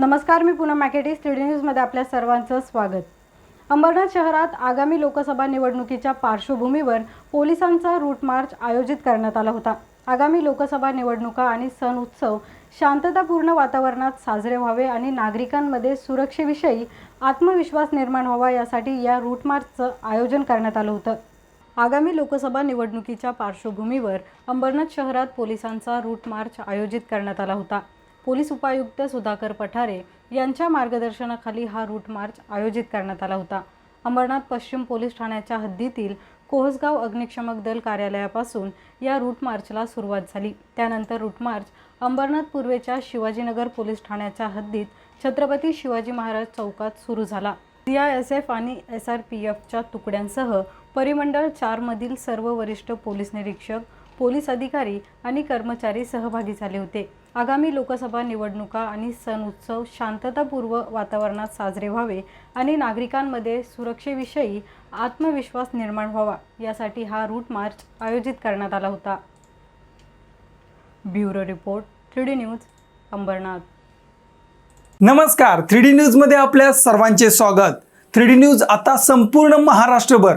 नमस्कार मी पूनम मॅकेटी स्टडी न्यूजमध्ये आपल्या सर्वांचं स्वागत. अंबरनाथ शहरात आगामी लोकसभा निवडणुकीच्या पार्श्वभूमीवर पोलिसांचा रूट मार्च आयोजित करण्यात आला होता. आगामी लोकसभा निवडणुका आणि सण उत्सव शांततापूर्ण वातावरणात साजरे व्हावे आणि नागरिकांमध्ये सुरक्षेविषयी आत्मविश्वास निर्माण व्हावा यासाठी या रूट मार्चचं आयोजन करण्यात आलं होतं. आगामी लोकसभा निवडणुकीच्या पार्श्वभूमीवर अंबरनाथ शहरात पोलिसांचा रूट मार्च आयोजित करण्यात आला होता. पोलीस उपायुक्त सुधाकर पठारे यांच्या मार्गदर्शनाखाली हा रूट मार्च आयोजित करण्यात आला होता. अंबरनाथ पश्चिम पोलीस ठाण्याच्या हद्दीतील कोहसगाव अग्निशमक दल कार्यालयापासून या रूट मार्चला सुरुवात झाली. त्यानंतर रूट मार्च अंबरनाथ पूर्वेच्या शिवाजीनगर पोलीस ठाण्याच्या हद्दीत छत्रपती शिवाजी महाराज चौकात सुरू झाला. सी आय एस एफ आणि एस आर पी एफच्या तुकड्यांसह परिमंडळ चारमधील सर्व वरिष्ठ पोलीस निरीक्षक पोलीस अधिकारी आणि कर्मचारी सहभागी झाले होते. आगामी लोकसभा निवडणुका आणि सण उत्सव शांततापूर्व वातावरणात साजरे व्हावे आणि नागरिकांमध्ये सुरक्षेविषयी आत्मविश्वास निर्माण व्हावा यासाठी हा रूट मार्च आयोजित करण्यात आला होता. Bureau report three D news Ambernath. नमस्कार थ्री डी न्यूजमध्ये आपल्या सर्वांचे स्वागत. थ्री डी न्यूज आता संपूर्ण महाराष्ट्रभर